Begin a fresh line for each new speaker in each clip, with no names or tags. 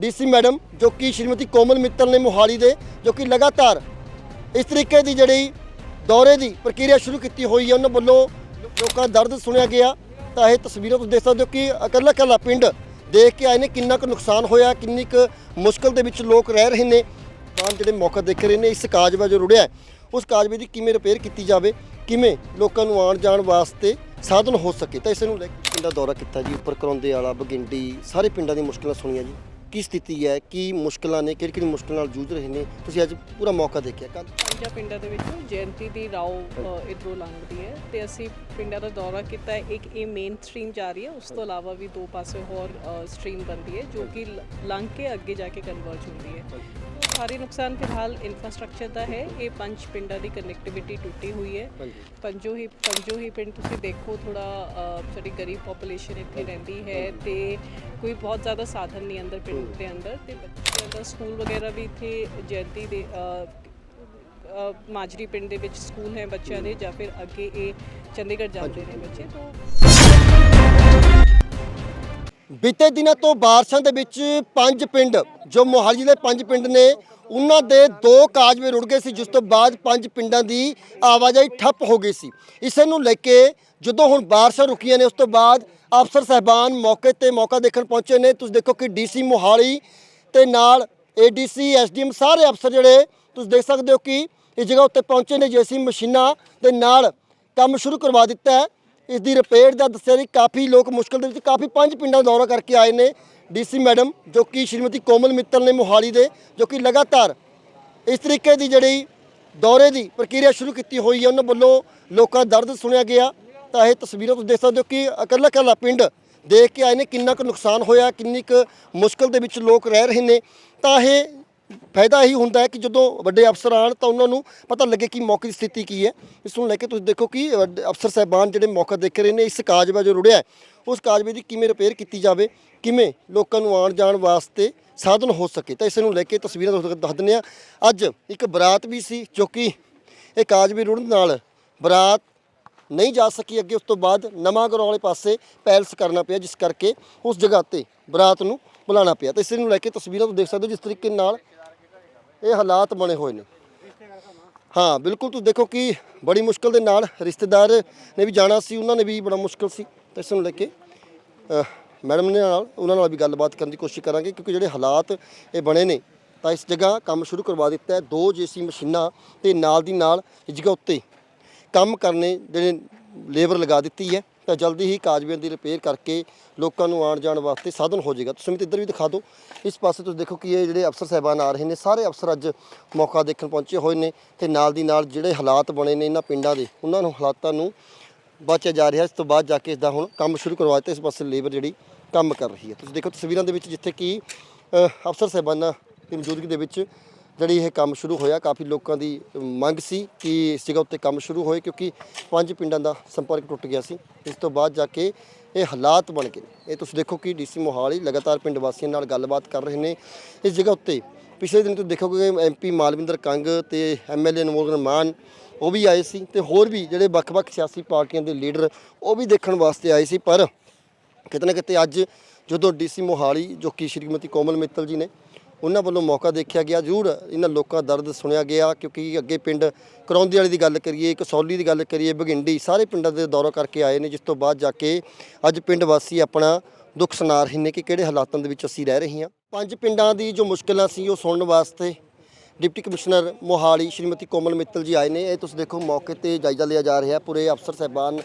DC madam, ਜੋ ਕਿ ਸ਼੍ਰੀਮਤੀ ਕੋਮਲ ਮਿੱਤਲ ਨੇ ਮੋਹਾਲੀ ਦੇ, ਜੋ ਕਿ ਲਗਾਤਾਰ ਇਸ ਤਰੀਕੇ ਦੀ ਜਿਹੜੀ ਦੌਰੇ ਦੀ ਪ੍ਰਕਿਰਿਆ ਸ਼ੁਰੂ ਕੀਤੀ ਹੋਈ ਹੈ, ਉਹਨਾਂ ਵੱਲੋਂ ਲੋਕਾਂ ਦਾ ਦਰਦ ਸੁਣਿਆ ਗਿਆ। ਤਾਂ ਇਹ ਤਸਵੀਰਾਂ ਤੁਸੀਂ ਦੇਖ ਸਕਦੇ ਹੋ ਕਿ ਇਕੱਲਾ ਇਕੱਲਾ ਪਿੰਡ ਦੇਖ ਕੇ ਆਏ ਨੇ ਕਿੰਨਾ ਕੁ ਨੁਕਸਾਨ ਹੋਇਆ, ਕਿੰਨੀ ਕੁ ਮੁਸ਼ਕਲ ਦੇ ਵਿੱਚ ਲੋਕ ਰਹਿ ਰਹੇ ਨੇ। ਤਾਂ ਜਿਹੜੇ ਮੌਕਾ ਦੇਖ ਰਹੇ ਨੇ, ਇਸ ਕਾਜਵਾ ਜੋ ਰੁੜਿਆ ਉਸ ਕਾਜਵੇ ਦੀ ਕਿਵੇਂ ਰਿਪੇਅਰ ਕੀਤੀ ਜਾਵੇ, ਕਿਵੇਂ ਲੋਕਾਂ ਨੂੰ ਆਉਣ ਜਾਣ ਵਾਸਤੇ ਸਾਧਨ ਹੋ ਸਕੇ। ਤਾਂ ਇਸ ਨੂੰ ਲੈ ਕੇ ਪਿੰਡ ਦਾ ਦੌਰਾ ਕੀਤਾ ਜੀ, ਉੱਪਰ ਕਰੌਂਦੇ ਵਾਲਾ ਬਗਿੰਡੀ, ਸਾਰੇ ਪਿੰਡਾਂ ਦੀਆਂ ਮੁਸ਼ਕਲਾਂ ਸੁਣੀਆਂ ਜੀ। ਕੀ ਸਥਿਤੀ ਹੈ? ਕੀ ਮੁਸ਼ਕਲਾਂ ਨੇ? ਕਿਹੜੀ ਕਿਹੜੀ ਮੁਸ਼ਕਲ ਨਾਲ ਜੂਝ ਰਹੇ ਨੇ? ਤੁਸੀਂ ਅੱਜ ਪੂਰਾ ਮੌਕਾ ਦੇਖਿਆ। ਕੱਲ
ਪੰਜਾਂ ਪਿੰਡਾਂ ਦੇ ਵਿੱਚੋਂ ਜਯੰਤੀ ਦੀ ਰਾਓ ਇੱਧਰੋਂ ਲੰਘਦੀ ਹੈ ਤੇ ਅਸੀਂ ਪਿੰਡਾਂ ਦਾ ਦੌਰਾ ਕੀਤਾ ਹੈ। ਇੱਕ ਇਹ ਮੇਨ ਸਟਰੀਮ ਜਾ ਰਹੀ ਹੈ ਉਸ ਤੋਂ ਇਲਾਵਾ ਵੀ ਦੋ ਪਾਸੇ ਹੋਰ ਸਟਰੀਮ ਬਣਦੀ ਹੈ ਜੋ ਕਿ ਲੰਘ ਕੇ ਅੱਗੇ ਜਾ ਕੇ ਕਨਵਰਜ ਹੁੰਦੀ ਹੈ। ਸਾਰੇ ਨੁਕਸਾਨ ਫਿਲਹਾਲ ਇਨਫਰਾਸਟ੍ਰਕਚਰ ਦਾ ਹੈ। ਇਹ ਪੰਜ ਪਿੰਡਾਂ ਦੀ ਕਨੈਕਟੀਵਿਟੀ ਟੁੱਟੀ ਹੋਈ ਹੈ। ਪੰਜੋ ਹੀ ਪੰਜੋ ਹੀ ਪਿੰਡ ਤੁਸੀਂ ਦੇਖੋ ਥੋੜਾ ਸਾਡੀ ਗਰੀਬ ਪੋਪੂਲੇਸ਼ਨ ਇੱਥੇ ਰਹਿੰਦੀ ਹੈ ਤੇ ਕੋਈ ਬਹੁਤ ਜ਼ਿਆਦਾ ਸਾਧਨ ਨਹੀਂ ਅੰਦਰ ਪਿੰਡ ਦੇ ਅੰਦਰ ਤੇ ਬੱਚਿਆਂ ਦਾ ਸਕੂਲ ਵਗੈਰਾ ਵੀ ਇੱਥੇ ਜਯੰਤੀ ਦੇ ਮਾਜਰੀ ਪਿੰਡ ਦੇ ਵਿੱਚ ਸਕੂਲ ਹੈ ਬੱਚਿਆਂ ਦੇ ਜਾਂ ਫਿਰ ਅੱਗੇ ਇਹ ਚੰਡੀਗੜ੍ਹ ਜਾਂਦੇ ਨੇ ਬੱਚੇ ਤੋਂ
ਬੀਤੇ ਦਿਨਾਂ ਤੋਂ ਬਾਰਿਸ਼ਾਂ ਦੇ ਵਿੱਚ ਪੰਜ ਪਿੰਡ, ਜੋ ਮੋਹਾਲੀ ਦੇ ਪੰਜ ਪਿੰਡ ਨੇ, ਉਹਨਾਂ ਦੇ ਦੋ ਕਾਜਵੇ ਰੁੜ ਗਏ ਸੀ, ਜਿਸ ਤੋਂ ਬਾਅਦ ਪੰਜ ਪਿੰਡਾਂ ਦੀ ਆਵਾਜਾਈ ਠੱਪ ਹੋ ਗਈ ਸੀ। ਇਸੇ ਨੂੰ ਲੈ ਕੇ ਜਦੋਂ ਹੁਣ ਬਾਰਿਸ਼ਾਂ ਰੁਕੀਆਂ ਨੇ, ਉਸ ਤੋਂ ਬਾਅਦ ਅਫਸਰ ਸਹਿਬਾਨ ਮੌਕੇ ਤੇ ਮੌਕਾ ਦੇਖਣ ਪਹੁੰਚੇ ਨੇ। ਤੁਸੀਂ ਦੇਖੋ ਕਿ ਡੀਸੀ ਮੋਹਾਲੀ ਤੇ ਨਾਲ ਏਡੀਸੀ ਐਸਡੀਐਮ ਸਾਰੇ ਅਫਸਰ ਜਿਹੜੇ, ਤੁਸੀਂ ਦੇਖ ਸਕਦੇ ਹੋ ਕਿ ਇਸ ਜਗ੍ਹਾ ਉੱਤੇ ਪਹੁੰਚੇ ਨੇ। ਜੇਸੀ ਮਸ਼ੀਨਾਂ ਦੇ ਨਾਲ ਕੰਮ ਸ਼ੁਰੂ ਕਰਵਾ ਦਿੱਤਾ ਹੈ ਇਸ ਦੀ ਰਿਪੇਅਰ ਦਾ ਦੱਸਿਆ ਜੀ ਕਾਫੀ ਲੋਕ ਮੁਸ਼ਕਲ ਦੇ ਵਿੱਚ ਕਾਫੀ ਪੰਜ ਪਿੰਡਾਂ ਦਾ ਦੌਰਾ ਕਰਕੇ ਆਏ ਨੇ ਡੀਸੀ ਮੈਡਮ, ਜੋ ਕਿ ਸ਼੍ਰੀਮਤੀ ਕੋਮਲ ਮਿੱਤਲ ਨੇ ਮੋਹਾਲੀ ਦੇ, ਜੋ ਕਿ ਲਗਾਤਾਰ ਇਸ ਤਰੀਕੇ ਦੀ ਜਿਹੜੀ ਦੌਰੇ ਦੀ ਪ੍ਰਕਿਰਿਆ ਸ਼ੁਰੂ ਕੀਤੀ ਹੋਈ ਹੈ, ਉਹਨਾਂ ਵੱਲੋਂ ਲੋਕਾਂ ਦਾ ਦਰਦ ਸੁਣਿਆ ਗਿਆ। ਤਾਂ ਇਹ ਤਸਵੀਰਾਂ ਤੁਸੀਂ ਦੇਖ ਸਕਦੇ ਹੋ ਕਿ ਇਕੱਲਾ ਇਕੱਲਾ ਪਿੰਡ ਦੇਖ ਕੇ ਆਏ ਨੇ ਕਿੰਨਾ ਕੁ ਨੁਕਸਾਨ ਹੋਇਆ, ਕਿੰਨੀ ਕੁ ਮੁਸ਼ਕਲ ਦੇ ਵਿੱਚ ਲੋਕ ਰਹਿ ਰਹੇ ਨੇ। ਤਾਂ ਇਹ ਫਾਇਦਾ ਇਹੀ ਹੁੰਦਾ ਹੈ ਕਿ ਜਦੋਂ ਵੱਡੇ ਅਫਸਰ ਆਣ ਤਾਂ ਉਹਨਾਂ ਨੂੰ ਪਤਾ ਲੱਗੇ ਕਿ ਮੌਕੇ ਦੀ ਸਥਿਤੀ ਕੀ ਹੈ। ਇਸ ਨੂੰ ਲੈ ਕੇ ਤੁਸੀਂ ਦੇਖੋ ਕਿ ਵੱਡੇ ਅਫਸਰ ਸਾਹਿਬਾਨ ਜਿਹੜੇ ਮੌਕਾ ਦੇਖ ਰਹੇ ਨੇ, ਇਸ ਕਾਜਵਾ ਜੋ ਰੁੜਿਆ ਉਸ ਕਾਜਵੇ ਦੀ ਕਿਵੇਂ ਰਿਪੇਅਰ ਕੀਤੀ ਜਾਵੇ, ਕਿਵੇਂ ਲੋਕਾਂ ਨੂੰ ਆਉਣ ਜਾਣ ਵਾਸਤੇ ਸਾਧਨ ਹੋ ਸਕੇ, ਤਾਂ ਇਸ ਨੂੰ ਲੈ ਕੇ ਤਸਵੀਰਾਂ ਤੁਹਾਨੂੰ ਦੱਸ ਦਿੰਦੇ ਆ ਅੱਜ ਇੱਕ ਬਰਾਤ ਵੀ ਸੀ ਜੋ ਕਿ ਇਹ ਕਾਜਵੇ ਰੁੜਨ ਨਾਲ ਬਰਾਤ ਨਹੀਂ ਜਾ ਸਕੀ ਅੱਗੇ, ਉਸ ਤੋਂ ਬਾਅਦ ਨਵਾਂ ਗਰਾਉਂ ਵਾਲੇ ਪਾਸੇ ਪੈਲਸ ਕਰਨਾ ਪਿਆ, ਜਿਸ ਕਰਕੇ ਉਸ ਜਗ੍ਹਾ ਤੇ ਬਰਾਤ ਨੂੰ ਬੁਲਾਉਣਾ ਪਿਆ। ਤਾਂ ਇਸ ਨੂੰ ਲੈ ਕੇ ਤਸਵੀਰਾਂ ਤੁਸੀਂ ਦੇਖ ਸਕਦੇ ਹੋ, ਜਿਸ ਤਰੀਕੇ ਨਾਲ ਇਹ ਹਾਲਾਤ ਬਣੇ ਹੋਏ ਨੇ। ਹਾਂ, ਬਿਲਕੁਲ ਤੁਸੀਂ ਦੇਖੋ ਕਿ ਬੜੀ ਮੁਸ਼ਕਲ ਦੇ ਨਾਲ ਰਿਸ਼ਤੇਦਾਰ ਨੇ ਵੀ ਜਾਣਾ ਸੀ, ਉਹਨਾਂ ਨੇ ਵੀ ਬੜਾ ਮੁਸ਼ਕਲ ਸੀ। ਤਾਂ ਇਸ ਨੂੰ ਲੈ ਕੇ ਮੈਡਮ ਨੇ ਨਾਲ, ਉਹਨਾਂ ਨਾਲ ਵੀ ਗੱਲਬਾਤ ਕਰਨ ਦੀ ਕੋਸ਼ਿਸ਼ ਕਰਾਂਗੇ ਕਿਉਂਕਿ ਜਿਹੜੇ ਹਾਲਾਤ ਇਹ ਬਣੇ ਨੇ, ਤਾਂ ਇਸ ਜਗ੍ਹਾ ਕੰਮ ਸ਼ੁਰੂ ਕਰਵਾ ਦਿੱਤਾ ਹੈ। ਦੋ ਜੇਸੀ ਮਸ਼ੀਨਾਂ ਤੇ ਨਾਲ ਦੀ ਨਾਲ ਇਸ ਜਗ੍ਹਾ ਉੱਤੇ ਕੰਮ ਕਰਨੇ ਜਿਹੜੇ ਲੇਬਰ ਲਗਾ ਦਿੱਤੀ ਹੈ। ਤਾਂ ਜਲਦੀ ਹੀ ਕਾਜਵੇਆਂ ਦੀ ਰਿਪੇਅਰ ਕਰਕੇ ਲੋਕਾਂ ਨੂੰ ਆਉਣ ਜਾਣ ਵਾਸਤੇ ਸਾਧਨ ਹੋ ਜਾਏਗਾ। ਤੁਸੀਂ ਇੱਧਰ ਵੀ ਦਿਖਾ ਦਿਓ। ਇਸ ਪਾਸੇ ਤੁਸੀਂ ਦੇਖੋ ਕਿ ਇਹ ਜਿਹੜੇ ਅਫਸਰ ਸਾਹਿਬਾਨ ਆ ਰਹੇ ਨੇ, ਸਾਰੇ ਅਫਸਰ ਅੱਜ ਮੌਕਾ ਦੇਖਣ ਪਹੁੰਚੇ ਹੋਏ ਨੇ ਤੇ ਨਾਲ ਦੀ ਨਾਲ ਜਿਹੜੇ ਹਾਲਾਤ ਬਣੇ ਨੇ ਇਹਨਾਂ ਪਿੰਡਾਂ ਦੇ, ਉਹਨਾਂ ਨੂੰ ਹਾਲਾਤਾਂ ਨੂੰ ਬਚਿਆ ਜਾ ਰਿਹਾ। ਇਸ ਤੋਂ ਬਾਅਦ ਜਾ ਕੇ ਇਸ ਦਾ ਹੁਣ ਕੰਮ ਸ਼ੁਰੂ ਕਰਵਾ ਦਿੱਤਾ। ਇਸ ਪਾਸੇ ਲੇਬਰ ਜਿਹੜੀ ਕੰਮ ਕਰ ਰਹੀ ਹੈ। ਤੁਸੀਂ ਦੇਖੋ ਤਸਵੀਰਾਂ ਦੇ ਵਿੱਚ ਜਿੱਥੇ ਕਿ ਅਫਸਰ ਸਾਹਿਬਾਨਾਂ ਦੀ ਮੌਜੂਦਗੀ ਦੇ ਵਿੱਚ ਜਿਹੜੀ ਇਹ ਕੰਮ ਸ਼ੁਰੂ ਹੋਇਆ, ਕਾਫੀ ਲੋਕਾਂ ਦੀ ਮੰਗ ਸੀ ਕਿ ਇਸ ਜਗ੍ਹਾ ਉੱਤੇ ਕੰਮ ਸ਼ੁਰੂ ਹੋਏ ਕਿਉਂਕਿ ਪੰਜ ਪਿੰਡਾਂ ਦਾ ਸੰਪਰਕ ਟੁੱਟ ਗਿਆ ਸੀ। ਇਸ ਤੋਂ ਬਾਅਦ ਜਾ ਕੇ ਇਹ ਹਾਲਾਤ ਬਣ ਗਏ। ਇਹ ਤੁਸੀਂ ਦੇਖੋ ਕਿ ਡੀਸੀ ਮੋਹਾਲੀ ਲਗਾਤਾਰ ਪਿੰਡ ਵਾਸੀਆਂ ਨਾਲ ਗੱਲਬਾਤ ਕਰ ਰਹੇ ਨੇ। ਇਸ ਜਗ੍ਹਾ ਉੱਤੇ ਪਿਛਲੇ ਦਿਨ ਤੁਸੀਂ ਦੇਖੋਗੇ ਐਮਪੀ ਮਾਲਵਿੰਦਰ ਕੰਗ ਤੇ ਐਮਐਲਏ ਅਨਮੋਲ ਮਾਨ ਉਹ ਵੀ ਆਏ ਸੀ ਤੇ ਹੋਰ ਵੀ ਜਿਹੜੇ ਵੱਖ-ਵੱਖ ਸਿਆਸੀ ਪਾਰਟੀਆਂ ਦੇ ਲੀਡਰ ਉਹ ਵੀ ਦੇਖਣ ਵਾਸਤੇ ਆਏ ਸੀ। ਪਰ ਕਿਤੇ ਨਾ ਕਿਤੇ ਅੱਜ ਜਦੋਂ ਡੀਸੀ ਮੋਹਾਲੀ, ਜੋ ਕਿ ਸ਼੍ਰੀਮਤੀ ਕੋਮਲ ਮਿੱਤਲ ਜੀ ਨੇ ਉਹਨਾਂ ਵੱਲੋਂ ਮੌਕਾ ਦੇਖਿਆ ਗਿਆ। ਜ਼ਰੂਰ ਇਹਨਾਂ ਲੋਕਾਂ ਦਾ ਦਰਦ ਸੁਣਿਆ ਗਿਆ ਕਿਉਂਕਿ ਅੱਗੇ ਪਿੰਡ ਕਰੌਂਦੀ ਵਾਲੀ ਦੀ ਗੱਲ ਕਰੀਏ ਕਸੌਲੀ ਦੀ ਗੱਲ ਕਰੀਏ, ਬਗਿੰਡੀ ਸਾਰੇ ਪਿੰਡਾਂ ਦੇ ਦੌਰਾ ਕਰਕੇ ਆਏ ਨੇ, ਜਿਸ ਤੋਂ ਬਾਅਦ ਜਾ ਕੇ ਅੱਜ ਪਿੰਡ ਵਾਸੀ ਆਪਣਾ ਦੁੱਖ ਸੁਣਾ ਰਹੇ ਨੇ ਕਿ ਕਿਹੜੇ ਹਾਲਾਤਾਂ ਦੇ ਵਿੱਚ ਅਸੀਂ ਰਹਿ ਰਹੇ ਹਾਂ। ਪੰਜ ਪਿੰਡਾਂ ਦੀ ਜੋ ਮੁਸ਼ਕਲਾਂ ਸੀ ਉਹ ਸੁਣਨ ਵਾਸਤੇ ਡਿਪਟੀ ਕਮਿਸ਼ਨਰ ਮੋਹਾਲੀ ਸ਼੍ਰੀਮਤੀ ਕੋਮਲ ਮਿੱਤਲ ਜੀ ਆਏ ਨੇ। ਇਹ ਤੁਸੀਂ ਦੇਖੋ ਮੌਕੇ ਤੇ ਜਾਇਜ਼ਾ ਲਿਆ ਜਾ ਰਿਹਾ। ਪੂਰੇ ਅਫਸਰ ਸਾਹਿਬਾਨ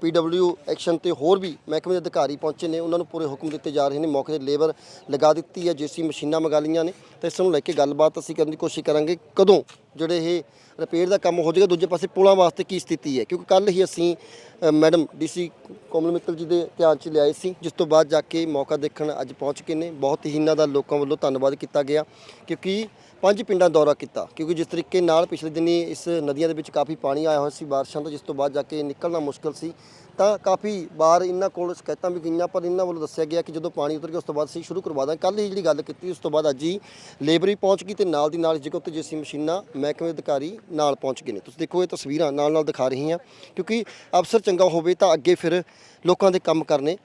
ਪੀਡਬਲਿਊ ਐਕਸ਼ਨ ਤੇ ਹੋਰ ਵੀ ਮਹਿਕਮੇ ਦੇ ਅਧਿਕਾਰੀ ਪਹੁੰਚੇ ਨੇ। ਉਹਨਾਂ ਨੂੰ ਪੂਰੇ ਹੁਕਮ ਦਿੱਤੇ ਜਾ ਰਹੇ ਨੇ। ਮੌਕੇ ਤੇ ਲੇਬਰ ਲਗਾ ਦਿੱਤੀ ਹੈ। ਜੇਸੀ ਮਸ਼ੀਨਾਂ ਮੰਗਾ ਲਈਆਂ ਨੇ। ਤੇ ਇਸ ਨੂੰ ਲੈ ਕੇ ਗੱਲਬਾਤ ਅਸੀਂ ਕਰਨ ਦੀ ਕੋਸ਼ਿਸ਼ ਕਰਾਂਗੇ। ਕਦੋਂ ਜਿਹੜੇ ਇਹ ਰਿਪੇਅਰ ਦਾ ਕੰਮ ਹੋ ਜਾਏਗਾ ਦੂਜੇ ਪਾਸੇ ਪੁਲਾਂ ਵਾਸਤੇ ਕੀ ਸਥਿਤੀ ਹੈ? ਕਿਉਂਕਿ ਕੱਲ ਹੀ ਅਸੀਂ ਅ, ਮੈਡਮ ਡੀਸੀ ਕੋਮਲ ਮਿੱਤਲ ਜੀ ਦੇ ਧਿਆਨ 'ਚ ਲਿਆਏ ਸੀ। ਜਿਸ ਤੋਂ ਬਾਅਦ ਜਾ ਕੇ ਮੌਕਾ ਦੇਖਣ ਅੱਜ ਪਹੁੰਚ ਕੇ ਨੇ। ਬਹੁਤ ਹੀ ਇਹਨਾਂ ਦਾ ਲੋਕਾਂ ਵੱਲੋਂ ਧੰਨਵਾਦ ਕੀਤਾ ਗਿਆ। ਕਿਉਂਕਿ ਪੰਜ ਪਿੰਡਾਂ ਦਾ ਦੌਰਾ ਕੀਤਾ, ਕਿਉਂਕਿ ਜਿਸ ਤਰੀਕੇ ਨਾਲ ਪਿਛਲੇ ਦਿਨੀ ਇਸ ਨਦੀਆਂ ਦੇ ਵਿੱਚ ਕਾਫੀ ਪਾਣੀ ਆਇਆ ਹੋਇਆ ਸੀ, ਬਾਰਿਸ਼ਾਂ ਤੋਂ, ਜਿਸ ਤੋਂ ਬਾਅਦ ਜਾ ਕੇ ਨਿਕਲਣਾ ਮੁਸ਼ਕਲ ਸੀ, ਤਾਂ ਕਾਫੀ ਵਾਰ ਇਹਨਾਂ ਕੋਲ ਸ਼ਿਕਾਇਤਾਂ ਵੀ ਗਈਆਂ, ਪਰ ਇਹਨਾਂ ਵੱਲੋਂ ਦੱਸਿਆ ਗਿਆ ਕਿ ਜਦੋਂ ਪਾਣੀ ਉਤਰ ਗਿਆ, ਉਸ ਤੋਂ ਬਾਅਦ ਅਸੀਂ ਸ਼ੁਰੂ ਕਰਵਾ ਦਾਂ ਕੱਲ ਹੀ ਜਿਹੜੀ ਗੱਲ ਕੀਤੀ, ਉਸ ਤੋਂ ਬਾਅਦ ਅੱਜ ਹੀ ਲੇਬਰ ਵੀ ਪਹੁੰਚ ਗਈ ਤੇ ਨਾਲ ਦੀ ਨਾਲ ਜਗ੍ਹਾ ਉੱਤੇ ਜੇਸੀ ਮਸ਼ੀਨਾਂ ਮਹਿਕਮੇ ਦੇ ਅਧਿਕਾਰੀ ਨਾਲ ਪਹੁੰਚ ਗਏ ਨੇ। ਤੁਸੀਂ ਦੇਖੋ, ਇਹ ਤਸਵੀਰਾਂ ਨਾਲ ਨਾਲ ਦਿਖਾ ਰਹੀ ਹਾਂ ਕਿਉਂਕਿ ਅਫਸਰ ਚੰਗਾ ਹੋਵੇ ਤਾਂ ਅੱਗੇ ਫਿਰ ਲੋਕਾਂ ਦੇ ਕੰਮ ਕਰਨੇ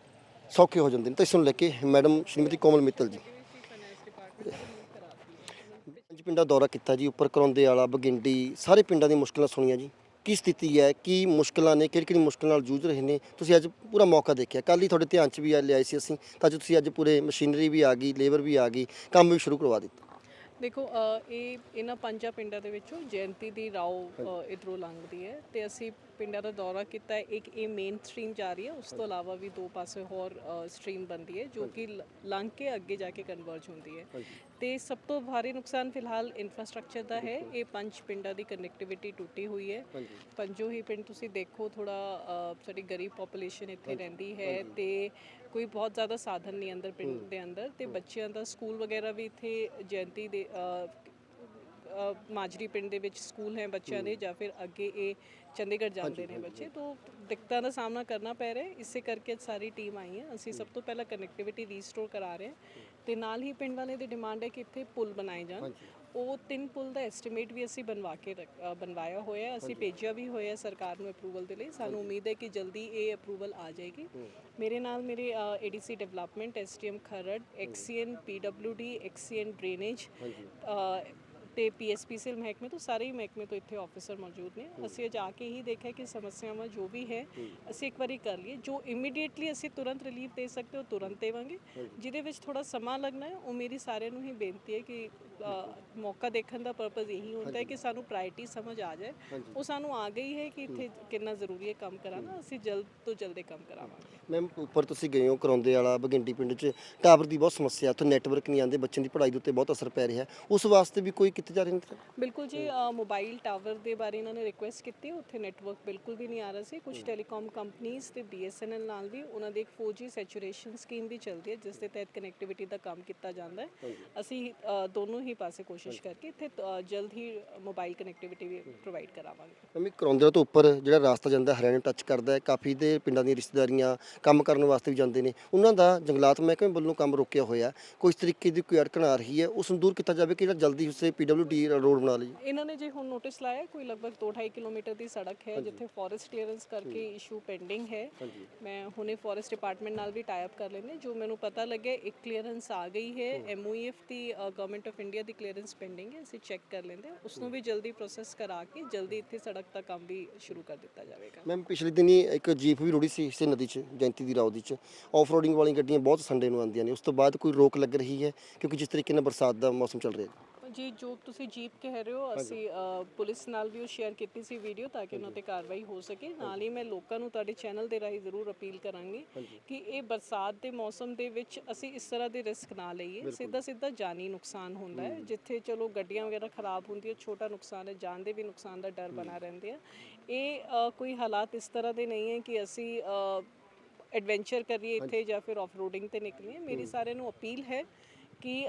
ਸੌਖੇ ਹੋ ਜਾਂਦੇ ਨੇ। ਤਾਂ ਇਸ ਨੂੰ ਲੈ ਕੇ ਮੈਡਮ ਸ਼੍ਰੀਮਤੀ ਕੋਮਲ ਮਿੱਤਲ ਜੀ। ਪੰਜ ਪਿੰਡਾਂ ਦੌਰਾ ਕੀਤਾ ਜੀ ਉੱਪਰ ਕਰੌਂਦੇ ਵਾਲਾ ਬਗਿੰਡੀ ਸਾਰੇ ਪਿੰਡਾਂ ਦੀ ਮੁਸ਼ਕਲਾਂ ਸੁਣੀਆਂ ਜੀ। ਕੀ ਸਥਿਤੀ ਹੈ ਕੀ ਮੁਸ਼ਕਲਾਂ ਨੇ ਕਿਹੜੀ ਕਿਹੜੀ ਮੁਸ਼ਕਲ ਨਾਲ ਜੂਝ ਰਹੇ ਨੇ ਤੁਸੀਂ ਅੱਜ ਪੂਰਾ ਮੌਕਾ ਦੇਖਿਆ। ਕੱਲ ਹੀ ਤੁਹਾਡੇ ਧਿਆਨ 'ਚ ਵੀ ਆ ਲਿਆਏ ਸੀ ਅਸੀਂ ਤਾਂ ਅੱਜ ਤੁਸੀਂ ਅੱਜ ਪੂਰੇ ਮਸ਼ੀਨਰੀ ਵੀ ਆ ਗਈ ਲੇਬਰ ਵੀ ਆ ਗਈ ਕੰਮ ਵੀ ਸ਼ੁਰੂ ਕਰਵਾ ਦਿੱਤਾ।
ਦੇਖੋ ਅ, ਇਹ ਇਹਨਾਂ ਪੰਜਾਂ ਪਿੰਡਾਂ ਦੇ ਵਿੱਚੋਂ ਜਯੰਤੀ ਦੀ ਰਾਓ ਇਧਰੋਂ ਲੰਘਦੀ ਹੈ ਤੇ ਅਸੀਂ ਪਿੰਡਾਂ ਦਾ ਦੌਰਾ ਕੀਤਾ ਹੈ। ਇੱਕ ਇਹ ਮੇਨ ਸਟਰੀਮ ਜਾ ਰਹੀ ਹੈ। ਉਸ ਤੋਂ ਇਲਾਵਾ ਵੀ ਦੋ ਪਾਸੇ ਹੋਰ ਸਟਰੀਮ ਬਣਦੀ ਹੈ ਜੋ ਕਿ ਲ- ਲੰਘ ਕੇ ਅੱਗੇ ਜਾ ਕੇ ਕਨਵਰਜ ਹੁੰਦੀ ਹੈ। ਤੇ ਸਭ ਤੋਂ ਭਾਰੀ ਨੁਕਸਾਨ ਫਿਲਹਾਲ ਇਨਫਰਾਸਟ੍ਰਕਚਰ ਦਾ ਹੈ। ਇਹ ਪੰਜ ਪਿੰਡਾਂ ਦੀ ਕਨੈਕਟੀਵਿਟੀ ਟੁੱਟੀ ਹੋਈ ਹੈ। ਪੰਜੋ ਹੀ ਪਿੰਡ ਤੁਸੀਂ ਦੇਖੋ ਥੋੜਾ ਸਾਡੀ ਗਰੀਬ ਪੋਪੂਲੇਸ਼ਨ ਇੱਥੇ ਰਹਿੰਦੀ ਹੈ ਤੇ ਕੋਈ ਬਹੁਤ ਜ਼ਿਆਦਾ ਸਾਧਨ ਨਹੀਂ ਅੰਦਰ ਪਿੰਡ ਦੇ ਅੰਦਰ ਤੇ ਬੱਚਿਆਂ ਦਾ ਸਕੂਲ ਵਗੈਰਾ ਵੀ ਇੱਥੇ ਜਯੰਤੀ ਦੇ ਅ, ਮਾਜਰੀ ਪਿੰਡ ਦੇ ਵਿੱਚ ਸਕੂਲ ਹੈ ਬੱਚਿਆਂ ਦੇ ਜਾਂ ਫਿਰ ਅੱਗੇ ਇਹ ਚੰਡੀਗੜ੍ਹ ਜਾਂਦੇ ਨੇ ਬੱਚੇ ਤੋਂ ਦਿੱਕਤਾਂ ਦਾ ਸਾਹਮਣਾ ਕਰਨਾ ਪੈ ਰਿਹਾ। ਇਸੇ ਕਰਕੇ ਸਾਰੀ ਟੀਮ ਆਈ ਹੈ। ਅਸੀਂ ਸਭ ਤੋਂ ਪਹਿਲਾਂ ਕਨੈਕਟੀਵਿਟੀ ਰੀਸਟੋਰ ਕਰਾ ਰਹੇ ਹਾਂ ਤੇ ਨਾਲ ਹੀ ਪਿੰਡ ਵਾਲੇ ਦੀ ਡਿਮਾਂਡ ਹੈ ਕਿ ਇੱਥੇ ਪੁਲ ਬਣਾਏ ਜਾਣ। ਉਹ ਤਿੰਨ ਪੁਲ ਦਾ ਐਸਟੀਮੇਟ ਵੀ ਅਸੀਂ ਬਣਵਾ ਕੇ ਬਣਵਾਇਆ ਹੋਇਆ ਹੈ। ਅਸੀਂ ਭੇਜਿਆ ਵੀ ਹੋਇਆ ਸਰਕਾਰ ਨੂੰ ਅਪਰੂਵਲ ਦੇ ਲਈ। ਸਾਨੂੰ ਉਮੀਦ ਹੈ ਕਿ ਜਲਦੀ ਇਹ ਅਪਰੂਵਲ ਆ ਜਾਏਗੀ। ਮੇਰੇ ਨਾਲ ਮੇਰੇ ADC development STM Kharar XEN PWD XEN drainage ਤੇ ਪੀਐਸਪੀਸੀਐਲ ਮਹਿਕਮੇ ਤੋਂ ਸਾਰੇ ਹੀ ਮਹਿਕਮੇ ਤੋਂ ਇੱਥੇ ਆਫੀਸਰ ਮੌਜੂਦ ਨੇ। ਅਸੀਂ ਅੱਜ ਆ ਕੇ ਹੀ ਦੇਖਿਆ ਕਿ ਸਮੱਸਿਆਵਾਂ ਜੋ ਵੀ ਹੈ ਅਸੀਂ ਇੱਕ ਵਾਰੀ ਕਰ ਲਈਏ। ਜੋ ਇਮੀਡੀਏਟਲੀ ਅਸੀਂ ਤੁਰੰਤ ਰਿਲੀਫ ਦੇ ਸਕਦੇ ਹੋ ਤੁਰੰਤ ਦੇਵਾਂਗੇ। ਜਿਹਦੇ ਵਿੱਚ ਥੋੜਾ ਸਮਾਂ ਲੱਗਣਾ ਹੈ ਉਹ ਮੇਰੀ ਸਾਰਿਆਂ ਨੂੰ ਹੀ ਬੇਨਤੀ ਹੈ ਕਿ ਮੌਕਾ ਦੇਖਣ ਦਾ ਪਰਪਸ ਇਹੀ ਹੁੰਦਾ ਹੈ ਕਿ ਸਾਨੂੰ ਪ੍ਰਾਇੋਰਟੀ ਸਮਝ ਆ ਜਾਏ। ਉਹ ਸਾਨੂੰ ਆ ਗਈ ਹੈ ਕਿ ਇੱਥੇ ਕਿੰਨਾ ਜ਼ਰੂਰੀ ਹੈ ਕੰਮ ਕਰਾਉਣਾ। ਅਸੀਂ ਜਲਦ ਤੋਂ ਜਲਦ ਕੰਮ ਕਰਾਵਾਂਗੇ।
ਮੈਮ ਉੱਪਰ ਤੁਸੀਂ ਗਏ ਹੋ ਕਰੌਂਦੇ ਵਾਲਾ ਬਗਿੰਡੀ ਪਿੰਡ 'ਚ। ਟਾਵਰ ਦੀ ਬਹੁਤ ਸਮੱਸਿਆ ਉੱਥੇ ਨੈਟਵਰਕ ਨਹੀਂ ਆਉਂਦੇ। ਬੱਚਿਆਂ ਦੀ ਪੜ੍ਹਾਈ ਦੇ ਉੱਤੇ ਬਹੁਤ ਅਸਰ ਪੈ ਰਿਹਾ ਉਸ ਵਾਸਤੇ ਵੀ ਕੋਈ ਕਿਤੇ ਜਾ ਰਹੇ ਨੇ
ਬਿਲਕੁਲ ਜੀ ਮੋਬਾਈਲ ਟਾਵਰ ਦੇ ਬਾਰੇ ਇਹਨਾਂ ਨੇ ਰਿਕੁਐਸਟ ਕੀਤੀ। ਉੱਥੇ ਨੈਟਵਰਕ ਬਿਲਕੁਲ ਵੀ ਨਹੀਂ ਆ ਰਿਹਾ ਸੀ। ਕੁਝ ਟੈਲੀਕਾਮ ਕੰਪਨੀਆਂ ਤੇ BSNL ਨਾਲ ਵੀ ਉਹਨਾਂ ਦੀ ਇੱਕ 4G ਸੈਚੂਰੇਸ਼ਨ ਸਕੀਮ ਵੀ ਚੱਲਦੀ ਹੈ ਜਿਸ ਦੇ ਤਹਿਤ ਕਨੈਕਟੀਵਿਟੀ ਦਾ ਕੰਮ ਕੀਤਾ ਜਾਂਦਾ ਹੈ। ਅਸੀਂ ਦੋਨੋਂ ਹੀ ਪਾਸੇ ਕੋਸ਼ਿਸ਼ ਕਰਕੇ ਇੱਥੇ ਅ, ਜਲਦ ਹੀ ਮੋਬਾਈਲ ਕਨੈਕਟੀਵਿਟੀ ਵੀ ਪ੍ਰੋਵਾਈਡ ਕਰਾਵਾਂਗੇ।
ਮੰਮੀ ਕਰੌਂਦੇ ਤੋਂ ਉੱਪਰ ਜਿਹੜਾ ਰਾਸਤਾ ਜਾਂਦਾ ਹਰਿਆਣਾ ਨੂੰ ਟੱਚ ਕਰਦਾ ਹੈ ਕਾਫੀ ਦੇ ਪਿੰਡਾਂ ਦੀਆਂ ਰਿਸ਼ਤੇਦਾਰੀਆਂ ਕੰਮ ਕਰਨ ਵਾਸਤੇ ਵੀ ਜਾਂਦੇ ਨੇ। ਉਹਨਾਂ ਦਾ ਜੰਗਲਾਤ ਮਹਿਕਮੇ ਵੱਲੋਂ ਕੰਮ ਰੋਕਿਆ ਹੋਇਆ ਕੋਈ ਇਸ ਤਰੀਕੇ ਦੀ ਕੋਈ ਅੜਕਣ ਆ ਰਹੀ ਹੈ ਉਸ ਨੂੰ ਦੂਰ ਕੀਤਾ ਜਾਵੇ ਕਿ ਜਿਹੜਾ ਜਲਦੀ ਉਸੇ ਪੀਡਬਲਯੂਡੀ ਰੋਡ ਬਣਾ ਲਈ
ਇਹਨਾਂ ਨੇ ਜੇ ਹੁਣ ਨੋਟਿਸ ਲਾਇਆ ਕੋਈ ਲਗਭਗ 2.5 ਕਿਲੋਮੀਟਰ ਦੀ ਸੜਕ ਹੈ ਜਿੱਥੇ ਫੋਰੈਸਟ ਕਲੀਅਰੈਂਸ ਕਰਕੇ ਇਸ਼ੂ ਪੈਂਡਿੰਗ ਹੈ। ਮੈਂ ਹੁਣੇ ਫੋਰੈਸਟ ਡਿਪਾਰਟਮੈਂਟ ਨਾਲ ਵੀ ਟਾਈ ਅਪ ਕਰ ਲੈਂਦੇ ਜੋ ਮੈਨੂੰ ਪਤਾ ਲੱਗਿਆ ਇੱਕ ਕਲੀਅਰੈਂਸ ਆ ਗਈ ਹੈ ਐਮਓਈਐਫ ਦੀ ਗਵਰਨਮੈਂਟ ਆਫ ਇੰਡੀਆ ਦੀ ਕਲੀਅਰੈਂਸ ਪੈਂਡਿੰਗ ਹੈ, ਅਸੀਂ ਚੈੱਕ ਕਰ ਲੈਂਦੇ ਹਾਂ। ਉਸ ਨੂੰ ਵੀ ਜਲਦੀ ਪ੍ਰੋਸੈਸ ਕਰਾ ਕੇ ਜਲਦੀ ਇੱਥੇ ਸੜਕ ਦਾ ਕੰਮ ਵੀ ਸ਼ੁਰੂ ਕਰ ਦਿੱਤਾ ਜਾਵੇਗਾ।
ਮੈਮ ਪਿਛਲੇ ਦਿਨੀ ਇੱਕ ਜੀਪ ਵੀ ਰੁੜੀ ਸੀ ਇਸੇ ਨਦੀ 'ਚ, ਜੈਂਤੀ ਦੀ ਰਾਉ ਦੀ 'ਚ। ਆਫ ਰੋਡਿੰਗ ਵਾਲੀਆਂ ਗੱਡੀਆਂ ਬਹੁਤ ਸੰਡੇ ਨੂੰ ਆਉਂਦੀਆਂ ਨੇ। ਉਸ ਤੋਂ ਬਾਅਦ ਕੋਈ ਰੋਕ ਲੱਗ ਰਹੀ ਹੈ, ਕਿਉਂਕਿ ਜਿਸ ਤਰੀਕੇ ਨਾਲ ਬਰਸਾਤ ਦਾ ਮੌਸਮ ਚੱਲ ਰਿਹਾ ਹੈ।
ਜੀ ਜੋ ਤੁਸੀਂ ਜੀਪ ਕਹਿ ਰਹੇ ਹੋ ਅਸੀਂ ਅ, ਪੁਲਿਸ ਨਾਲ ਵੀ ਉਹ ਸ਼ੇਅਰ ਕੀਤੀ ਸੀ ਵੀਡੀਓ ਤਾਂ ਕਿ ਉਹਨਾਂ ਤੇ ਕਾਰਵਾਈ ਹੋ ਸਕੇ। ਨਾਲ ਹੀ ਮੈਂ ਲੋਕਾਂ ਨੂੰ ਤੁਹਾਡੇ ਚੈਨਲ ਦੇ ਰਾਹੀਂ ਜ਼ਰੂਰ ਅਪੀਲ ਕਰਾਂਗੀ ਕਿ ਇਹ ਬਰਸਾਤ ਦੇ ਮੌਸਮ ਦੇ ਵਿੱਚ ਅਸੀਂ ਇਸ ਤਰ੍ਹਾਂ ਦੇ ਰਿਸਕ ਨਾ ਲਈਏ। ਸਿੱਧਾ ਸਿੱਧਾ ਜਾਨੀ ਨੁਕਸਾਨ ਹੁੰਦਾ ਹੈ। ਜਿੱਥੇ ਚਲੋ ਗੱਡੀਆਂ ਵਗੈਰਾ ਖਰਾਬ ਹੁੰਦੀਆਂ ਛੋਟਾ ਨੁਕਸਾਨ ਹੈ ਜਾਨ ਦੇ ਵੀ ਨੁਕਸਾਨ ਦਾ ਡਰ ਬਣਾ ਰਹਿੰਦੇ ਆ। ਇਹ ਅ, ਕੋਈ ਹਾਲਾਤ ਇਸ ਤਰ੍ਹਾਂ ਦੇ ਨਹੀਂ ਹੈ ਕਿ ਅਸੀਂ ਅ, ਐਡਵੈਂਚਰ ਕਰੀਏ ਇੱਥੇ ਜਾਂ ਫਿਰ ਆਫ ਰੋਡਿੰਗ ਤੇ ਨਿਕਲੀਏ। ਮੇਰੀ ਸਾਰਿਆਂ ਨੂੰ ਅਪੀਲ ਹੈ ਕਿ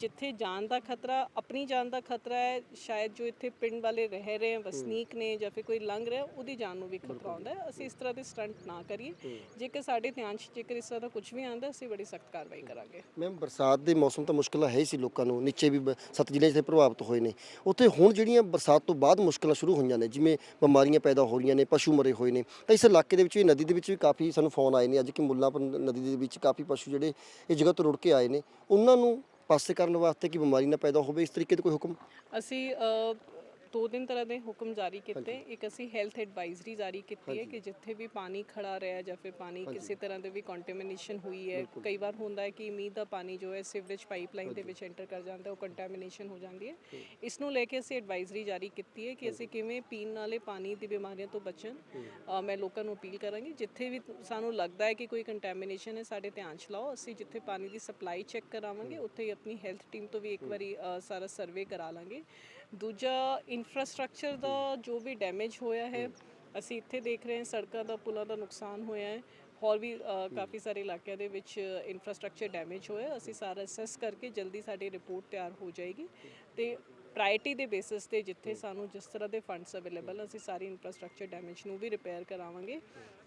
ਜਿੱਥੇ ਜਾਨ ਦਾ ਖਤਰਾ ਆਪਣੀ ਜਾਨ ਦਾ ਖਤਰਾ ਹੈ ਸ਼ਾਇਦ ਜੋ ਇੱਥੇ ਪਿੰਡ ਵਾਲੇ ਰਹਿ ਰਹੇ ਹਨ ਵਸਨੀਕ ਨੇ ਜਾਂ ਫਿਰ ਕੋਈ ਲੰਘ ਰਿਹਾ ਉਹਦੀ ਜਾਨ ਨੂੰ ਵੀ ਖਤਰਾ ਹੁੰਦਾ ਹੈ। ਅਸੀਂ ਇਸ ਤਰ੍ਹਾਂ ਦੇ ਸਟੰਟ ਨਾ ਕਰੀਏ। ਜੇਕਰ ਸਾਡੇ ਧਿਆਨ 'ਚ ਜੇਕਰ ਇਸ ਤਰ੍ਹਾਂ ਦਾ ਕੁਝ ਵੀ ਆਉਂਦਾ ਅਸੀਂ ਬੜੀ ਸਖਤ ਕਾਰਵਾਈ ਕਰਾਂਗੇ।
ਮੈਮ ਬਰਸਾਤ ਦੇ ਮੌਸਮ ਤਾਂ ਮੁਸ਼ਕਲਾਂ ਹੈ ਹੀ ਸੀ ਲੋਕਾਂ ਨੂੰ। ਨੀਚੇ ਵੀ ਸੱਤ ਜ਼ਿਲ੍ਹੇ 'ਚ ਪ੍ਰਭਾਵਿਤ ਹੋਏ ਨੇ। ਉੱਥੇ ਹੁਣ ਜਿਹੜੀਆਂ ਬਰਸਾਤ ਤੋਂ ਬਾਅਦ ਮੁਸ਼ਕਲਾਂ ਸ਼ੁਰੂ ਹੋਈਆਂ ਨੇ ਜਿਵੇਂ ਬਿਮਾਰੀਆਂ ਪੈਦਾ ਹੋ ਰਹੀਆਂ ਨੇ ਪਸ਼ੂ ਮਰੇ ਹੋਏ ਨੇ ਤਾਂ ਇਸ ਇਲਾਕੇ ਦੇ ਵਿੱਚ ਵੀ ਨਦੀ ਦੇ ਵਿੱਚ ਵੀ ਕਾਫੀ ਸਾਨੂੰ ਫੋਨ ਆਏ ਨੇ। ਅੱਜ ਕਿ ਮੁੱਲਾਂਪੁਰ ਨਦੀ ਦੇ ਵਿੱਚ ਕਾਫੀ ਪਸ਼ੂ ਜਿਹੜੇ ਇਹ ਜਗ੍ਹਾ ਤੋਂ ਰੁੜ ਕੇ ਆਏ ਨੇ ਉਹਨਾਂ ਨੂੰ ਪਾਸੇ ਕਰਨ ਵਾਸਤੇ ਕਿ ਬਿਮਾਰੀ ਨਾ ਪੈਦਾ ਹੋਵੇ ਇਸ ਤਰੀਕੇ ਦੇ ਕੋਈ ਹੁਕਮ?
ਅਸੀਂ ਦੋ ਦਿਨ ਤਰ੍ਹਾਂ ਦੇ ਹੁਕਮ ਜਾਰੀ ਕੀਤੇ। ਇੱਕ ਅਸੀਂ ਹੈਲਥ ਐਡਵਾਈਜ਼ਰੀ ਜਾਰੀ ਕੀਤੀ ਹੈ ਕਿ ਜਿੱਥੇ ਵੀ ਪਾਣੀ ਖੜਾ ਰਿਹਾ ਜਾਂ ਫਿਰ ਪਾਣੀ ਕਿਸੇ ਤਰ੍ਹਾਂ ਦੇ ਵੀ ਕੰਟੈਮੀਨੇਸ਼ਨ ਹੋਈ ਹੈ। ਕਈ ਵਾਰ ਹੁੰਦਾ ਹੈ ਕਿ ਮੀਂਹ ਦਾ ਪਾਣੀ ਜੋ ਹੈ ਸਿਵਰੇਜ ਪਾਈਪਲਾਈਨ ਦੇ ਵਿੱਚ ਐਂਟਰ ਕਰ ਜਾਂਦਾ ਉਹ ਕੰਟੈਮੀਨੇਸ਼ਨ ਹੋ ਜਾਂਦੀ ਹੈ। ਇਸ ਨੂੰ ਲੈ ਕੇ ਅਸੀਂ ਐਡਵਾਈਜ਼ਰੀ ਜਾਰੀ ਕੀਤੀ ਹੈ ਕਿ ਅਸੀਂ ਕਿਵੇਂ ਪੀਣ ਵਾਲੇ ਪਾਣੀ ਦੀ ਬਿਮਾਰੀਆਂ ਤੋਂ ਬਚਣ। ਮੈਂ ਲੋਕਾਂ ਨੂੰ ਅਪੀਲ ਕਰਾਂਗੀ ਜਿੱਥੇ ਵੀ ਸਾਨੂੰ ਲੱਗਦਾ ਹੈ ਕਿ ਕੋਈ ਕੰਟੈਮੀਨੇਸ਼ਨ ਹੈ ਸਾਡੇ ਧਿਆਨ ਚ ਲਾਓ। ਅਸੀਂ ਜਿੱਥੇ ਪਾਣੀ ਦੀ ਸਪਲਾਈ ਚੈੱਕ ਕਰਾਵਾਂਗੇ ਉੱਥੇ ਹੀ ਆਪਣੀ ਹੈਲਥ ਟੀਮ ਤੋਂ ਵੀ ਇੱਕ ਵਾਰੀ ਸਾਰਾ ਸਰਵੇ ਕਰਾ ਲਾਂਗੇ। ਦੂਜਾ ਇਨਫਰਾਸਟ੍ਰਕਚਰ ਦਾ ਜੋ ਵੀ ਡੈਮੇਜ ਹੋਇਆ ਹੈ ਅਸੀਂ ਇੱਥੇ ਦੇਖ ਰਹੇ ਹਾਂ ਸੜਕਾਂ ਦਾ ਪੁਲਾਂ ਦਾ ਨੁਕਸਾਨ ਹੋਇਆ ਹੈ। ਹੋਰ ਵੀ ਅ, ਕਾਫੀ ਸਾਰੇ ਇਲਾਕਿਆਂ ਦੇ ਵਿੱਚ ਇਨਫਰਾਸਟ੍ਰਕਚਰ ਡੈਮੇਜ ਹੋਇਆ ਅਸੀਂ ਸਾਰਾ ਅਸੈਸ ਕਰਕੇ ਜਲਦੀ ਸਾਡੀ ਰਿਪੋਰਟ ਤਿਆਰ ਹੋ ਜਾਏਗੀ। ਤੇ ਪ੍ਰਾਇੋਰਟੀ ਦੇ ਬੇਸਿਸ ਤੇ ਜਿੱਥੇ ਸਾਨੂੰ ਜਿਸ ਤਰ੍ਹਾਂ ਦੇ ਫੰਡਸ ਅਵੇਲੇਬਲ ਅਸੀਂ ਸਾਰੀ ਇਨਫਰਾਸਟ੍ਰਕਚਰ ਡੈਮੇਜ ਨੂੰ ਵੀ ਰਿਪੇਅਰ ਕਰਾਵਾਂਗੇ।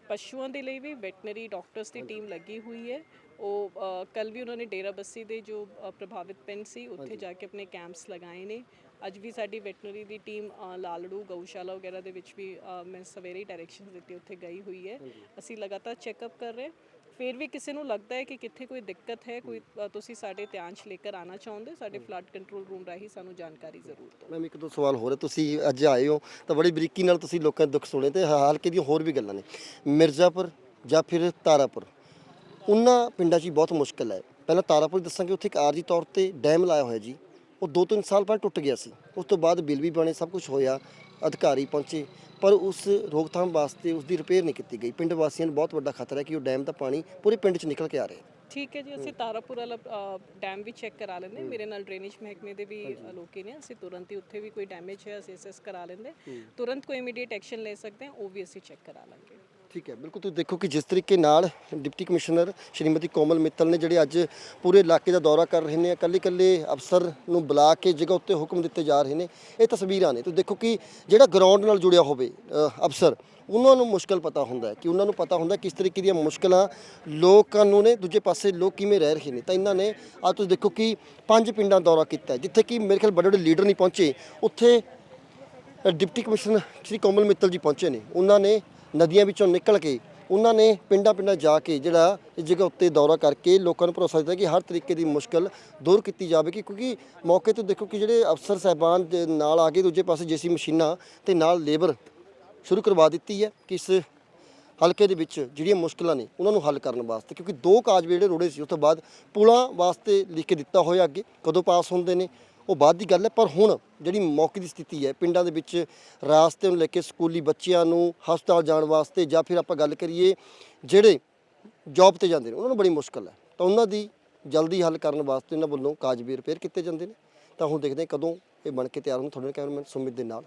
ਪਸ਼ੂਆਂ ਦੇ ਲਈ ਵੀ ਵੈਟਨਰੀ ਡਾਕਟਰਸ ਦੀ ਟੀਮ ਲੱਗੀ ਹੋਈ ਹੈ। ਉਹ ਕੱਲ ਵੀ ਉਹਨਾਂ ਨੇ ਡੇਰਾ ਬੱਸੀ ਦੇ ਜੋ ਅ, ਪ੍ਰਭਾਵਿਤ ਪਿੰਡ ਸੀ ਉੱਥੇ ਜਾ ਕੇ ਆਪਣੇ ਕੈਂਪਸ ਲਗਾਏ ਨੇ। ਅੱਜ ਵੀ ਸਾਡੀ ਵੈਟਨਰੀ ਦੀ ਟੀਮ ਲਾਲੜੂ ਗਊਸ਼ਾਲਾ ਵਗੈਰਾ ਦੇ ਵਿੱਚ ਵੀ ਮੈਂ ਸਵੇਰੇ ਹੀ ਡਾਇਰੈਕਸ਼ਨਸ ਦਿੱਤੀ ਉੱਥੇ ਗਈ ਹੋਈ ਹੈ। ਅਸੀਂ ਲਗਾਤਾਰ ਚੈੱਕਅਪ ਕਰ ਰਹੇ ਫਿਰ ਵੀ ਕਿਸੇ ਨੂੰ ਲੱਗਦਾ ਹੈ ਕਿ ਕਿੱਥੇ ਕੋਈ ਦਿੱਕਤ ਹੈ ਕੋਈ ਤੁਸੀਂ ਸਾਡੇ ਧਿਆਨ 'ਚ ਲੈ ਕੇ ਆਣਾ ਚਾਹੁੰਦੇ ਸਾਡੇ ਫਲੱਡ ਕੰਟਰੋਲ ਰੂਮ ਰਾਹੀਂ ਸਾਨੂੰ ਜਾਣਕਾਰੀ ਜ਼ਰੂਰ ਦਿਓ।
ਮੈਮ ਇੱਕ ਦੋ ਸਵਾਲ ਹੋਰ ਹੈ ਤੁਸੀਂ ਅੱਜ ਆਏ ਹੋ ਤਾਂ ਬੜੀ ਬਰੀਕੀ ਨਾਲ ਤੁਸੀਂ ਲੋਕਾਂ ਦੇ ਦੁੱਖ ਸੁਣੇ ਤੇ ਹਲਕੇ ਦੀਆਂ ਹੋਰ ਵੀ ਗੱਲਾਂ ਨੇ। ਮਿਰਜ਼ਾਪੁਰ ਜਾਂ ਫਿਰ ਤਾਰਾਪੁਰ ਉਹਨਾਂ ਪਿੰਡਾਂ 'ਚ ਬਹੁਤ ਮੁਸ਼ਕਲ ਹੈ। ਪਹਿਲਾਂ ਤਾਰਾਪੁਰ ਦੱਸਾਂਗੇ ਉੱਥੇ ਇੱਕ ਆਰਜੀ ਤੌਰ ਤੇ ਡੈਮ ਲਾਇਆ ਹੋਇਆ ਜੀ। ਉਹ 2-3 ਸਾਲ ਪਹਿਲਾਂ ਟੁੱਟ ਗਿਆ ਸੀ। ਉਸ ਤੋਂ ਬਾਅਦ ਬਿੱਲ ਵੀ ਬਣੇ ਸਭ ਕੁਝ ਹੋਇਆ ਅਧਿਕਾਰੀ ਪਹੁੰਚੇ ਪਰ ਉਸ ਰੋਕਥਾਮ ਵਾਸਤੇ ਉਸ ਦੀ ਰਿਪੇਅਰ ਨਹੀਂ ਕੀਤੀ ਗਈ। ਪਿੰਡ ਵਾਸੀਆਂ ਨੂੰ ਬਹੁਤ ਵੱਡਾ ਖਤਰਾ ਹੈ ਕਿ ਉਹ ਡੈਮ ਦਾ ਪਾਣੀ ਪੂਰੇ ਪਿੰਡ 'ਚ ਨਿਕਲ ਕੇ ਆ ਰਿਹਾ
ਠੀਕ ਹੈ ਜੀ ਅਸੀਂ ਤਾਰਾਪੁਰ ਵਾਲਾ ਡੈਮ ਵੀ ਚੈੱਕ ਕਰਾ ਲੈਂਦੇ। ਮੇਰੇ ਨਾਲ ਡਰੇਨੇਜ ਮਹਿਕਮੇ ਦੇ ਵੀ ਲੋਕੀ ਨੇ। ਅਸੀਂ ਤੁਰੰਤ ਹੀ ਉੱਥੇ ਵੀ ਕੋਈ ਡੈਮੇਜ ਹੈ ਅਸੀਂ ਅਸੈਸ ਕਰਾ ਲੈਂਦੇ ਤੁਰੰਤ ਕੋਈ ਇਮੀਡੀਏਟ ਐਕਸ਼ਨ ਲੈ ਸਕਦੇ ਹਾਂ ਉਹ ਵੀ ਅਸੀਂ ਚੈੱਕ ਕਰਾ ਲਾਂਗੇ।
ਠੀਕ ਹੈ, ਬਿਲਕੁਲ ਤੁਸੀਂ ਦੇਖੋ ਕਿ ਜਿਸ ਤਰੀਕੇ ਨਾਲ ਡਿਪਟੀ ਕਮਿਸ਼ਨਰ ਸ਼੍ਰੀਮਤੀ ਕੋਮਲ ਮਿੱਤਲ ਨੇ ਜਿਹੜੇ ਅੱਜ ਪੂਰੇ ਇਲਾਕੇ ਦਾ ਦੌਰਾ ਕਰ ਰਹੇ ਨੇ ਇਕੱਲੇ ਇਕੱਲੇ ਅਫਸਰ ਨੂੰ ਬੁਲਾ ਕੇ ਜਗ੍ਹਾ ਉੱਤੇ ਹੁਕਮ ਦਿੱਤੇ ਜਾ ਰਹੇ ਨੇ, ਇਹ ਤਸਵੀਰਾਂ ਨੇ। ਤੁਸੀਂ ਦੇਖੋ ਕਿ ਜਿਹੜਾ ਗਰਾਊਂਡ ਨਾਲ ਜੁੜਿਆ ਹੋਵੇ ਅਫਸਰ, ਉਹਨਾਂ ਨੂੰ ਮੁਸ਼ਕਲ ਪਤਾ ਹੁੰਦਾ ਹੈ ਕਿ ਉਹਨਾਂ ਨੂੰ ਪਤਾ ਹੁੰਦਾ ਕਿਸ ਤਰੀਕੇ ਦੀਆਂ ਮੁਸ਼ਕਲਾਂ ਲੋਕਾਂ ਨੂੰ ਨੇ, ਦੂਜੇ ਪਾਸੇ ਲੋਕ ਕਿਵੇਂ ਰਹਿ ਰਹੇ ਨੇ। ਤਾਂ ਇਹਨਾਂ ਨੇ ਆ ਤੁਸੀਂ ਦੇਖੋ ਕਿ ਪੰਜ ਪਿੰਡਾਂ ਦਾ ਦੌਰਾ ਕੀਤਾ ਜਿੱਥੇ ਕਿ ਮੇਰੇ ਖਿਆਲ ਵੱਡੇ ਵੱਡੇ ਲੀਡਰ ਨਹੀਂ ਪਹੁੰਚੇ, ਉੱਥੇ ਡਿਪਟੀ ਕਮਿਸ਼ਨਰ ਸ਼੍ਰੀ ਕੋਮਲ ਮਿੱਤਲ ਜੀ ਪਹੁੰਚੇ ਨੇ। ਉਹਨਾਂ ਨੇ ਨਦੀਆਂ ਵਿੱਚੋਂ ਨਿਕਲ ਕੇ ਉਹਨਾਂ ਨੇ ਪਿੰਡਾਂ ਪਿੰਡਾਂ ਜਾ ਕੇ ਜਿਹੜਾ ਇਸ ਜਗ੍ਹਾ ਉੱਤੇ ਦੌਰਾ ਕਰਕੇ ਲੋਕਾਂ ਨੂੰ ਭਰੋਸਾ ਦਿੱਤਾ ਕਿ ਹਰ ਤਰੀਕੇ ਦੀ ਮੁਸ਼ਕਲ ਦੂਰ ਕੀਤੀ ਜਾਵੇਗੀ। ਕਿਉਂਕਿ ਮੌਕੇ ਤੋਂ ਦੇਖੋ ਕਿ ਜਿਹੜੇ ਅਫਸਰ ਸਹਿਬਾਨ ਦੇ ਨਾਲ ਆ ਕੇ ਦੂਜੇ ਪਾਸੇ ਜੇਸੀ ਮਸ਼ੀਨਾਂ ਤੇ ਨਾਲ ਲੇਬਰ ਸ਼ੁਰੂ ਕਰਵਾ ਦਿੱਤੀ ਹੈ ਕਿ ਇਸ ਹਲਕੇ ਦੇ ਵਿੱਚ ਜਿਹੜੀਆਂ ਮੁਸ਼ਕਲਾਂ ਨੇ ਉਹਨਾਂ ਨੂੰ ਹੱਲ ਕਰਨ ਵਾਸਤੇ। ਕਿਉਂਕਿ ਦੋ ਕਾਜਵੇ ਜਿਹੜੇ ਰੋੜੇ ਸੀ, ਉਸ ਤੋਂ ਬਾਅਦ ਪੁਲਾਂ ਵਾਸਤੇ ਲਿਖ ਕੇ ਦਿੱਤਾ ਹੋਇਆ ਅੱਗੇ, ਕਦੋਂ ਪਾਸ ਹੁੰਦੇ ਨੇ ਉਹ ਬਾਅਦ ਦੀ ਗੱਲ ਹੈ, ਪਰ ਹੁਣ ਜਿਹੜੀ ਮੌਕੇ ਦੀ ਸਥਿਤੀ ਹੈ, ਪਿੰਡਾਂ ਦੇ ਵਿੱਚ ਰਾਸਤੇ ਨੂੰ ਲੈ ਕੇ ਸਕੂਲੀ ਬੱਚਿਆਂ ਨੂੰ ਹਸਪਤਾਲ ਜਾਣ ਵਾਸਤੇ ਜਾਂ ਫਿਰ ਆਪਾਂ ਗੱਲ ਕਰੀਏ ਜਿਹੜੇ ਜੌਬ ਤੇ ਜਾਂਦੇ ਨੇ, ਉਹਨਾਂ ਨੂੰ ਬੜੀ ਮੁਸ਼ਕਲ ਹੈ। ਤਾਂ ਉਹਨਾਂ ਦੀ ਜਲਦੀ ਹੱਲ ਕਰਨ ਵਾਸਤੇ ਉਹਨਾਂ ਵੱਲੋਂ ਕਾਜ ਵੀ ਰਿਪੇਅਰ ਕੀਤੇ ਜਾਂਦੇ ਨੇ। ਤਾਂ ਹੁਣ ਦੇਖਦੇ ਹਾਂ ਕਦੋਂ ਇਹ ਬਣ ਕੇ ਤਿਆਰ ਹੋਣ, ਤੁਹਾਡੇ ਕੈਮਰਾਮੈਨ ਸੁਮਿਤ ਦੇ ਨਾਲ।